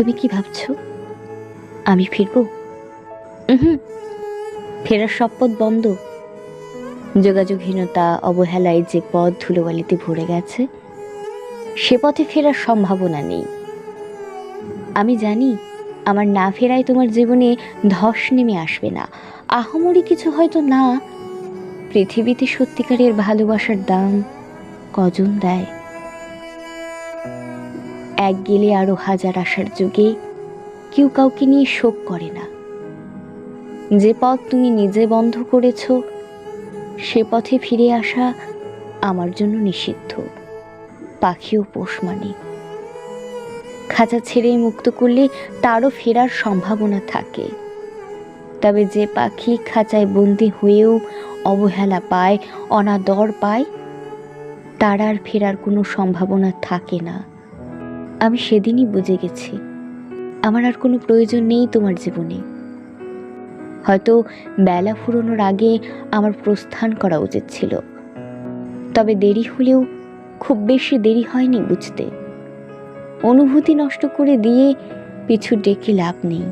তুমি কি ভাবছ? আমি ফিরব? হুম ফেরার সব পথ বন্ধ। যোগাযোগহীনতা, অবহেলায় যে পথ ধুলোবালিতে ভরে গেছে, সে পথে ফেরার সম্ভাবনা নেই। আমি জানি, আমার না ফেরায় তোমার জীবনে ধস নেমে আসবে না। আহমরি কিছু হয়তো না। পৃথিবীতে সত্যিকারের ভালোবাসার দাম কজন দেয়? এক গেলে আরও হাজার আসার যুগে কেউ কাউকে নিয়ে শোক করে না। যে পথ তুমি নিজে বন্ধ করেছ, সে পথে ফিরে আসা আমার জন্য নিষিদ্ধ। পাখিও পোষ মানে। খাঁচা ছেড়ে মুক্ত করলে তারও ফেরার সম্ভাবনা থাকে। তবে যে পাখি খাঁচায় বন্দি হয়েও অবহেলা পায়, অনাদর পায়, তার আর ফেরার কোনো সম্ভাবনা থাকে না। আমি সেদিনই বুঝে গেছি। আমার আর কোনো প্রয়োজন নেই তোমার জীবনে। হয়তো বেলা ফুরোনোর আগে আমার প্রস্থান করা উচিত ছিল। তবে দেরি হলেও খুব বেশি দেরি হয়নি বুঝতে। অনুভূতি নষ্ট করে দিয়ে পিছু ডেকে লাভ নেই।